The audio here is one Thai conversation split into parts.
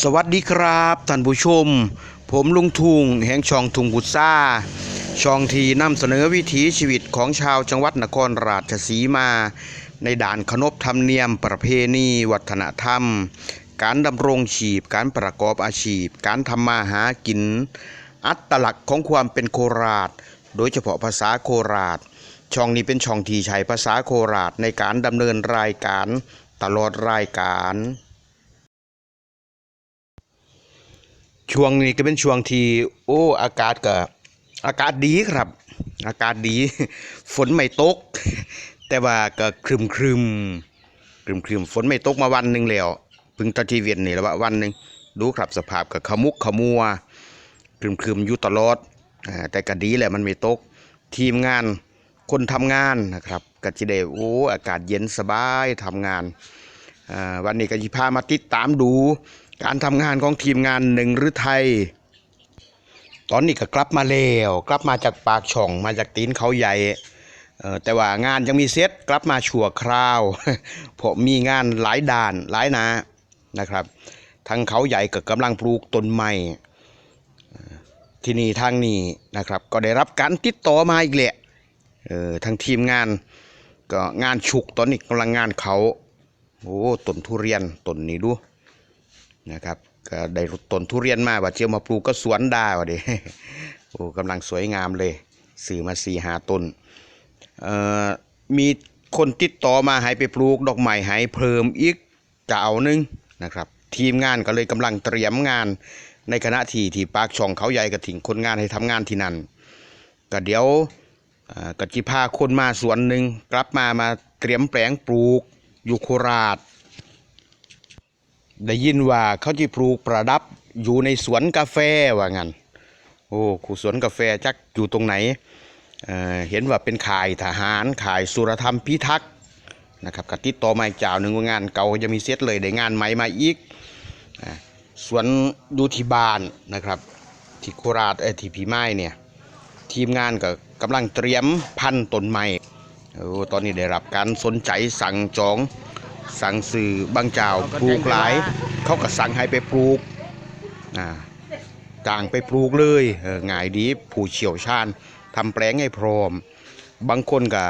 สวัสดีครับท่านผู้ชม ผมลุงทุงแห่งช่องทุงกุซ่า ช่องที่นำเสนอวิถีชีวิตของชาวจังหวัดนครราชสีมา ในด่านขนบธรรมเนียมประเพณีวัฒนธรรม การดำรงชีพ การประกอบอาชีพ การทำมาหากิน อัตลักษณ์ของความเป็นโคราช โดยเฉพาะภาษาโคราช ช่องนี้เป็นช่องที่ใช้ภาษาโคราชในการดำเนินรายการตลอดรายการ ช่วงนี้ก็เป็นช่วงที่โอ้ อากาศก็อากาศดีครับ อากาศดี ฝนไม่ตก แต่ว่าก็ครึมครึมครึมครึมฝนไม่ตกมาวันหนึ่งแล้วพึ่งตะทีเวียนนี่แล้วว่าวันหนึ่งดูครับสภาพก็ขมุกขมัวครึมครึมอยู่ตลอดแต่ก็ดีแหละมันไม่ตกทีมงานคนทำงานนะครับก็จะได้โอ้อากาศเย็นสบายทำงานวันนี้ก็จะพามาติดตามดู การทำงานของทีมงานหนึ่งหรือไทยตอนนี้ก็กลับมาแล้วกลับมาจากปากช่องมาจากตีนเขาใหญ่แต่ว่างานยังมีเซตกลับมาชั่วคราวเพราะมีงานหลายด่านหลายนานะครับทางเขาใหญ่ก็กำลังปลูกต้นไม้ที่นี่ทางนี้นะครับ ก็ได้รับการติดต่อมาอีกแหละเออทางทีมงานก็งานฉุกตอนนี้กำลังงานเขาโอ้ต้นทุเรียนต้นนี้ดู นะครับก็ได้ต้นทุเรียนมาว่าเจียวมาปลูกก็สวนได้ว่ะดิโอ้กำลังสวยงามเลยซื้อมาสี่หาต้นเอ่อมีคนติดต่อมาให้ไปปลูกดอกไม้ให้เพิ่มอีกจะเอาหนึงนะครับ ทีมงานก็เลยกำลังเตรียมงานในคณะที่ที่ปากช่องเขาใหญ่กระถิ่งคนงานให้ทำงานที่นั่นก็เดี๋ยวก็จิพาคนมาสวนหนึ่งกลับมามาเตรียมแปลงปลูกอยู่โคราช ได้ยินว่าเขาจะปลูกประดับอยู่ในสวนกาแฟว่างั้นโอ้คูสวนกาแฟจักอยู่ตรงไหนเออเห็นว่าเป็นข่ายทหารข่ายสุรธรรมพิทักษ์นะครับกติดต่อมาอีกเจ้าหนึ่งว่างานเก่ายังมีเซตเลยได้งานใหม่มาอีกอสวนดูที่บ้านนะครับที่โคราชเอ้ที่พีไม้เนี่ยทีมงานก็กำลังเตรียมพันต้นไม้โอ้ตอนนี้ได้รับการสนใจสั่งจอง สั่งซื้อบางเจ้าปลูกหลาย เขาก็สั่งให้ไปปลูกอ่าจ้างไปปลูกเลยเออง่ายดีผู้เชี่ยวชาญทำแปลงให้พร้อม บางคนก็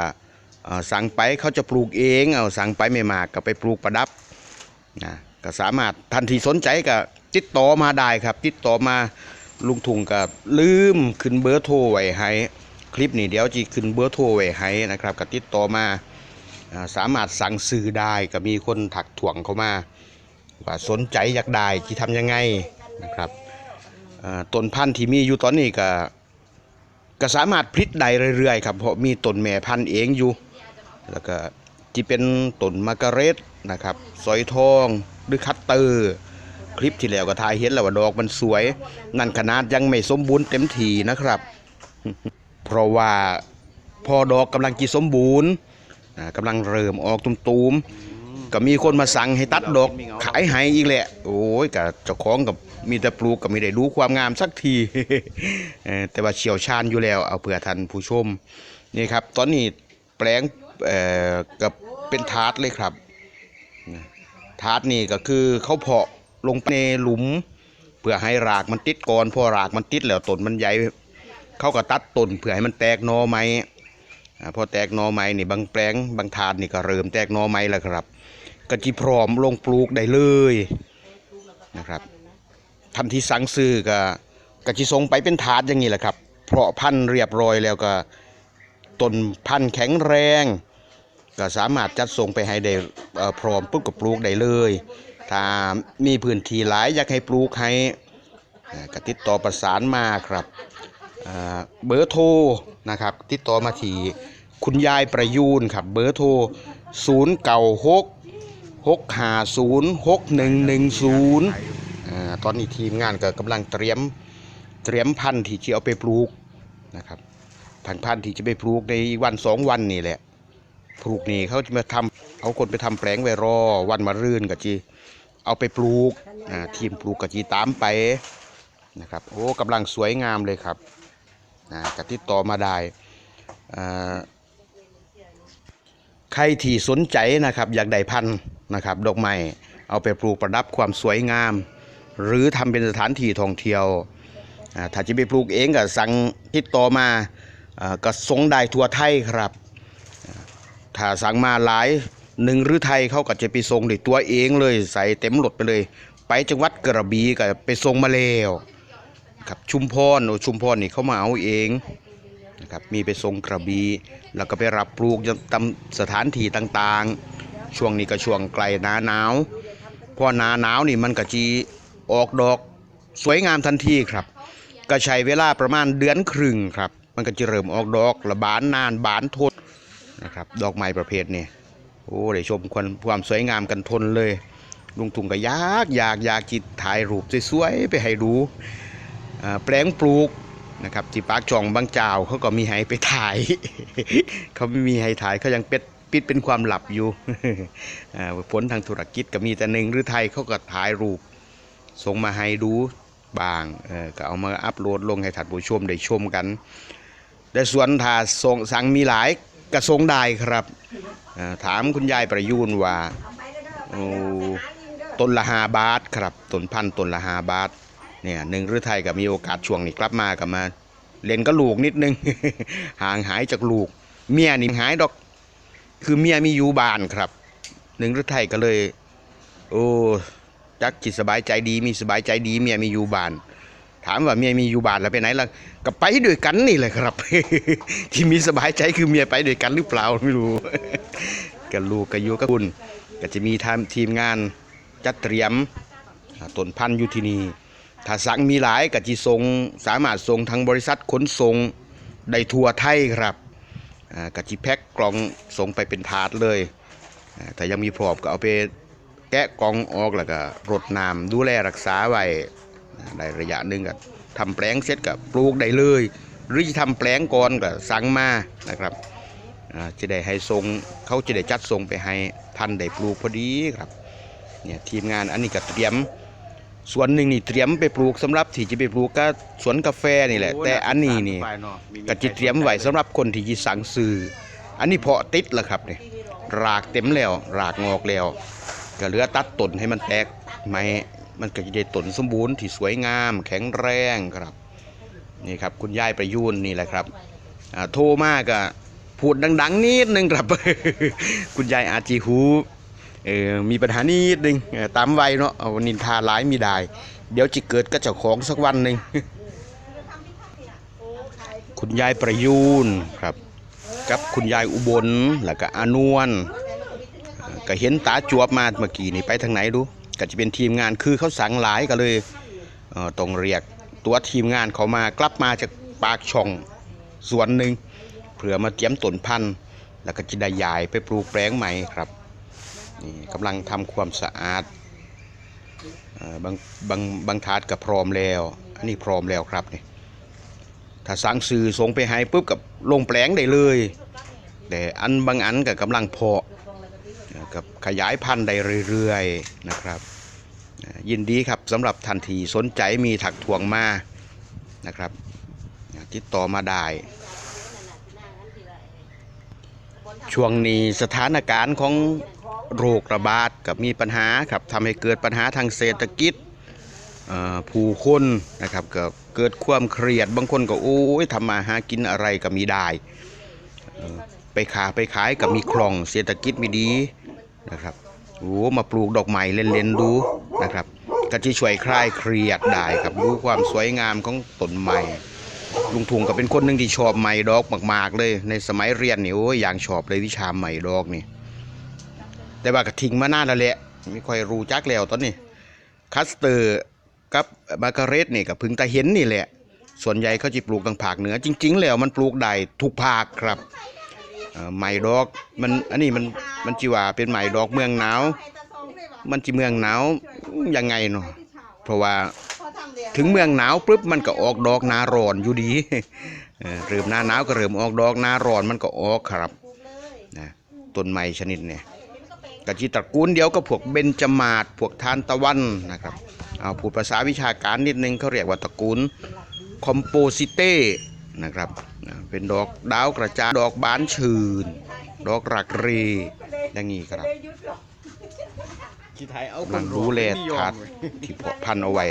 เอ่อสั่งไปเขาจะปลูกเองเอาสั่งไปไม่มากก็ไปปลูกประดับนะก็สามารถทันทีสนใจก็ติดต่อมาได้ครับ ติดต่อมาลุงทุงก็ลืมขึ้นเบอร์โทรไว้ให้คลิปนี้เดี๋ยวจะขึ้นเบอร์โทรไว้ให้นะครับก็ติดต่อมาอ่า สามารถสั่งซื้อได้ก็มีคนถักถ่วงเข้ามาว่าสนใจอยากได้ที่ทำยังไงนะครับต้นพันธุ์ที่มีอยู่ตอนนี้ก็ก็สามารถพลิกได้เรื่อยๆครับเพราะมีต้นแม่พันธุ์เองอยู่ แล้วก็ที่เป็นต้นมะกะเร็ดนะครับสอยทองหรือคัตเตอร์ คลิปที่แล้วก็ถ่ายเห็นแล้วว่าดอกมันสวย นั่นขนาดยังไม่สมบูรณ์เต็มทีนะครับ เพราะว่าพอดอกกำลังจีสมบูรณ์ อ่ากำลังเริ่มออกตุมๆก็มีคนมาสั่งให้ตัดดอกขายให้อีกแหละ โอ้ยกับเจ้าของกับมีแต่ปลูกก็ไม่ได้ดูความงามสักที เออแต่ว่าเชี่ยวชาญอยู่แล้ว เอาเผื่อท่านผู้ชมนี่ครับ ตอนนี้แปลงเอ่อกับเป็นทาร์ตเลยครับทาร์ตนี่ก็คือเขาเพาะลงไปในหลุม เพื่อให้รากมันติดก่อนพอรากมันติดแล้วต้นมันใหญ่เขาก็ตัดต้นเพื่อให้มันแตกหนอไม้อ่า พอแตกหนอไม้นี่บางแปลงบางทานนี่ก็เริ่มแตกหนอไม้แล้วครับ ก็จีพร้อมลงปลูกได้เลยนะครับทันทีสั่งซื้อก็ก็จีส่งไปเป็นถาดอย่างนี้แหละครับ เพราะพันธุ์เรียบร้อยแล้วก็ต้นพันธุ์แข็งแรง ก็สามารถจัดส่งไปให้ได้พร้อมปุ๊บก็ปลูกได้เลย ถ้ามีพื้นที่หลายอยากให้ปลูกให้ก็ติดต่อประสานมาครับ เบอร์โทรนะครับติดต่อมาที่คุณยายประยูนครับเบอร์โทร0 9 6 6 5 0 6 1 1 0อ่าตอนนี้ทีมงานก็กำลังเตรียมเตรียมพันธุ์ที่จะเอาไปปลูกนะครับพันธุ์พันธุ์ที่จะไปปลูกในวันสองวันนี่แหละปลูกนี่เขาจะมาทำเอาคนไปทำแปลงไว้รอวันมารื่นกับจีเอาไปปลูกทีมปลูกกับจีตามไปนะครับโอ้กำลังสวยงามเลยครับ นะกติดต่อมาได้ใครที่สนใจนะครับ อยากได้พันธุ์นะครับ ดอกไม้เอาไปปลูกประดับความสวยงาม หรือทำเป็นสถานที่ท่องเที่ยวถ้าจะไปปลูกเองก็สั่งติดต่อมาก็ส่งได้ทั่วไทยครับถ้าสั่งมาหลายหนึ่งหรือไทยเขาก็จะไปส่งด้วยตัวเองเลยใส่เต็มรถไปเลย ไปจังหวัดกระบี่ก็ไปส่งมาแล้ว ครับชุมพรโอ้ชุมพรนี่เขามาเอาเองนะครับมีไปส่งกระบี่แล้วก็ไปรับปลูกตามสถานที่ต่างๆ ช่วงนี้ก็ช่วงไกลหนาหนาวเพราะหนาหนาวนี่มันก็จีออกดอกสวยงามทันทีครับ ก็ใช้เวลาประมาณเดือนครึ่งครับ มันก็จะเริ่มออกดอกระบานนานบานทนนะครับดอกไม้ประเภทนี้โอ้ได้ชมความความสวยงามกันทนเลยลุงทุงก็อยากอยากอยากจิตถ่ายรูปสวยๆไปให้ดู แปลงปลูกนะครับที่ปากจองบางเจ้าเขาก็มีให้ไปถ่าย เขาไม่มีให้ถ่ายเขายังเป็ดปิดเป็นความลับอยู่ผลทางธุรกิจก็มีแต่หนึ่งหรือไทยเขาก็ถ่ายรูปส่งมาให้ดูบางก็เอามาอัปโหลดลงให้ท่านผู้ชมได้ชมกัน แต่ส่วนถ้าส่งสั่งมีหลายกระทรงได้ครับถามคุณยายประยูนว่าต้นละหาบาทครับต้นพันธุ์ต้นละหาบาท เนี่ยหนึ่งหรือไทยก็มีโอกาสช่วงนี้กลับมากับมาเล่นก็ลูกนิดนึง ห่างหายจากลูก เมียนี่หายดอก คือเมียมีอยู่บ้านครับ หนึ่งหรือไทยก็เลย โอ้จักจิตสบายใจดีมีสบายใจดีเมียมีอยู่บ้านถามว่าเมียมีอยู่บ้านแล้วไปไหนล่ะก็ไปด้วยกันนี่แหละครับ ที่มีสบายใจคือเมียไปด้วยกันหรือเปล่าไม่รู้กับลูกกับยูกับคุณก็จะมีทีมงานจัดเตรียมต้นพันธุ์อยู่ที่นี่ ถ้าสั่งมีหลายก็จะส่งสามารถส่งทางบริษัทขนส่งได้ทั่วไทยครับกะจิแพ็คกล่องส่งไปเป็นถาดเลยอ่าแต่ยังมีพร้อมก็เอาไปแกะกล่องออกแล้วก็รดน้ำดูแลรักษาไว้อ่าได้ระยะหนึ่งก็ทำแปลงเสร็จก็ปลูกได้เลย หรือจะทำแปลงก่อนก็สั่งมานะครับจะได้ให้ทรงเขาจะได้จัดทรงไปให้ท่านได้ปลูกพอดีครับเนี่ยทีมงานอันนี้ก็เตรียม ส่วนหนึ่งนี่เตรียมไปปลูกสำหรับที่จะไปปลูกก็สวนกาแฟนี่แหละ แต่อันนี้นี่ก็จะเตรียมไว้สำหรับคนที่จะสั่งซื้ออันนี้เพาะติดแล้วครับเนี่ยรากเต็มแล้วรากงอกแล้ว ก็เหลือตัดต้นให้มันแตกไม้มันก็จะได้ต้นสมบูรณ์ที่สวยงาม แข็งแรงครับนี่ครับ คุณยายประยูนนี่แหละครับอ่าโทรมากก็พูดดัง ๆนิดนึงครับ คุณยายอาจจีหูเออ มีปัญหานิดนึงตามวัยเนาะเอานินทาร้ายมีได้ เดี๋ยวจะเกิดก็เจ้าของสักวันหนึ่งคุณยายประยูนครับ กับคุณยายอุบลแล้วก็อานวลก็เห็นตาจวบมาเมื่อกี้นี่ไปทางไหนดูก็จะเป็นทีมงานคือเขาสั่งหลายก็เลยเออต้องเรียกตัวทีมงานเขามากลับมาจากปากช่องส่วนหนึ่งเพื่อมาเตรียมต้นพันธุ์แล้วก็จะได้ยายไปปลูกแปลงใหม่ครับ นี่กำลังทำความสะอาดบางบางบางถาดก็พร้อมแล้ว อันนี้พร้อมแล้วครับนี่ถ้าสั่งซื้อส่งไปให้ปุ๊บกับลงแปลงได้เลย แต่อันบางอันก็กำลังเพาะกับขยายพันธุ์ได้เรื่อยๆนะครับ ยินดีครับสำหรับทันทีสนใจมีถักถ่วงมานะครับติดต่อมาได้ช่วงนี้สถานการณ์ของ โรคระบาดกับมีปัญหาครับทำให้เกิดปัญหาทางเศรษฐกิจผู้คนนะครับก็เกิดความเครียดบางคนก็โอ้ยทำมาหากินอะไรก็มีได้ไปขาไปขายกับมีคลองเศรษฐกิจไม่ดีนะครับโอ้มาปลูกดอกไม้เล่นๆดูนะครับก็จะช่วยคลายเครียดได้ครับดูความสวยงามของต้นไม้ลุงทุงก็เป็นคนหนึ่งที่ชอบไม้ดอกมาก ๆ เลย ในสมัยเรียนนี่โอ้ยอย่างชอบเลยวิชาไม้ดอกนี่ แต่ว่าก็ทิ้งมานานแล้วแหละไม่ค่อยรู้จักแล้วตอนนี้คัสเตอร์กับมาการเรตนี่ก็เพึ่งตาเห็นนี่แหละ ส่วนใหญ่เขาจะปลูกทางภาคเหนือ จริง ๆ แล้วมันปลูกได้ทุกภาคครับไม้ดอกมันอันนี้มันมันจิว่าเป็นไม้ดอกเมืองหนาว มันจิเมืองหนาวยังไงเนาะเพราะว่าถึงเมืองหนาวปุ๊บมันก็ออกดอกนาร้อนอยู่ดีเริ่มหน้าหนาวก็เริ่มออกดอกนาร้อนมันก็ออกครับนะต้นไม้ชนิดเนี่ย กะจิตระกูลเดียวก็พวกเบญจมาศพวกทานตะวันนะครับเอาพูดภาษาวิชาการนิดนึงเขาเรียกว่าตระกูลคอมโปซิเต้นะครับเป็นดอกดาวกระจายดอกบานชื่น ดอกรักเรอย่างนี้ครับขี้ไทยเอากำลังดูแลถาดที่เพาะพันธุ์เอาไว้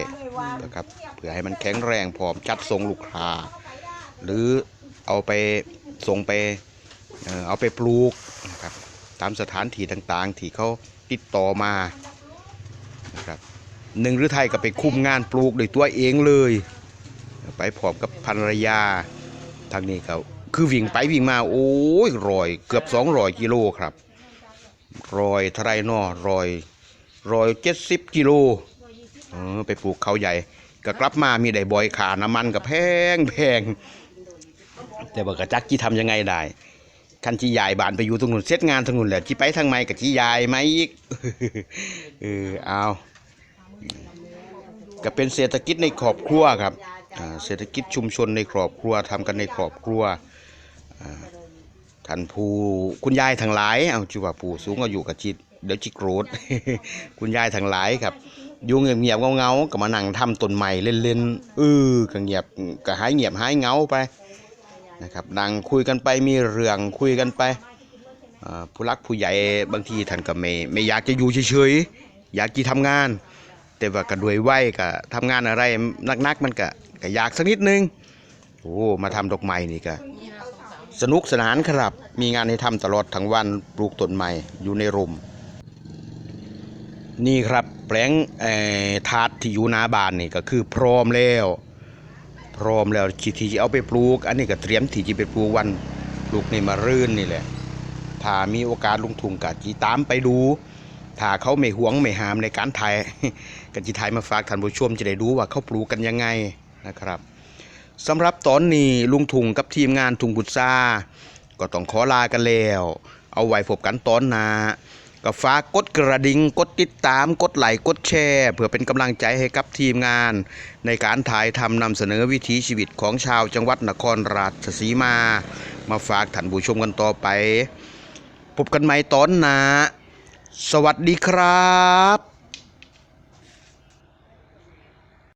นะครับเพื่อให้มันแข็งแรงพร้อมจัดส่งลูกค้า หรือเอาไปส่งไปเอาไปปลูก ตามสถานที่ต่างๆ ที่เขาติดต่อมานะครับหนึ่งหรือไทยก็ไปคุมงานปลูกด้วยตัวเองเลย ไปพร้อมกับภรรยาทางนี้เขาคือวิ่งไปวิ่งมาโอ้ยรอยเกือบ200กิโลครับรอยเทาไรนอรอยรอยเจ็ดสิบกิโลเออไปปลูกเขาใหญ่ก็กลับมามีได้บอยขาน้ำมันกับแพงแพงแต่ว่ากระจักจีทำยังไงได้ คันจียายบานไปอยู่ตรงนู้นเสร็จงานตรงนู้นแหละจีไปทางไหนกับจียายไหมอีกเออเอาก็เป็นเศรษฐกิจในครอบครัวครับเศรษฐกิจชุมชนในครอบครัวทำกันในครอบครัวท่านผู้คุณยายทั้งหลายเอาจีว่าผู้สูงอายุกับจีเดี๋ยวจีโกรธคุณยายทั้งหลายครับอยู่เงียบๆเงาๆก็มานั่งทำต้นใหม่เล่นๆเออก็เงียบก็หายเงียบหายเงาไป นะครับนั่งคุยกันไปมีเรื่องคุยกันไปผู้รักผู้ใหญ่บางทีท่านก็ไม่ไม่อยากจะอยู่เฉยๆอยากจะทำงาน แต่ว่าก็ด้วยวัยก็ทำงานอะไรนักๆมันก็ก็อยากสักนิดนึงโอ้มาทำดอกไม้นี่ก็สนุกสนานครับ มีงานให้ทำตลอดทั้งวันปลูกต้นไม้อยู่ในร่มนี่ครับแปลงเอ่อถาดที่อยู่หน้าบ้านนี่ก็คือพร้อมแล้ว พร้อมแล้วที่จะเอาไปปลูก อันนี้ก็เตรียมที่จะไปปลูกวันปลูกในมารื่นนี่แหละถ้ามีโอกาสลุงทุนก็จีตามไปดูถ้าเขาไม่หวงไม่หามในการถ่ายกันจีถ่ายมาฝากท่านผู้ชมจะได้รู้ว่าเขาปลูกกันยังไงนะครับสำหรับตอนนี้ลุงทุงกับทีมงานทุงบุษาก็ต้องขอลากันแล้ว เอาไว้พบกันตอนหน้า ก็ฝากกดกระดิ่งกดติดตามกดไลค์กดแชร์เพื่อเป็นกำลังใจให้กับทีมงาน ในการถ่ายทำนำเสนอวิถีชีวิตของชาวจังหวัดนครราชสีมา มาฝากท่านผู้ชมกันต่อไป พบกันใหม่ตอนหน้าสวัสดีครับ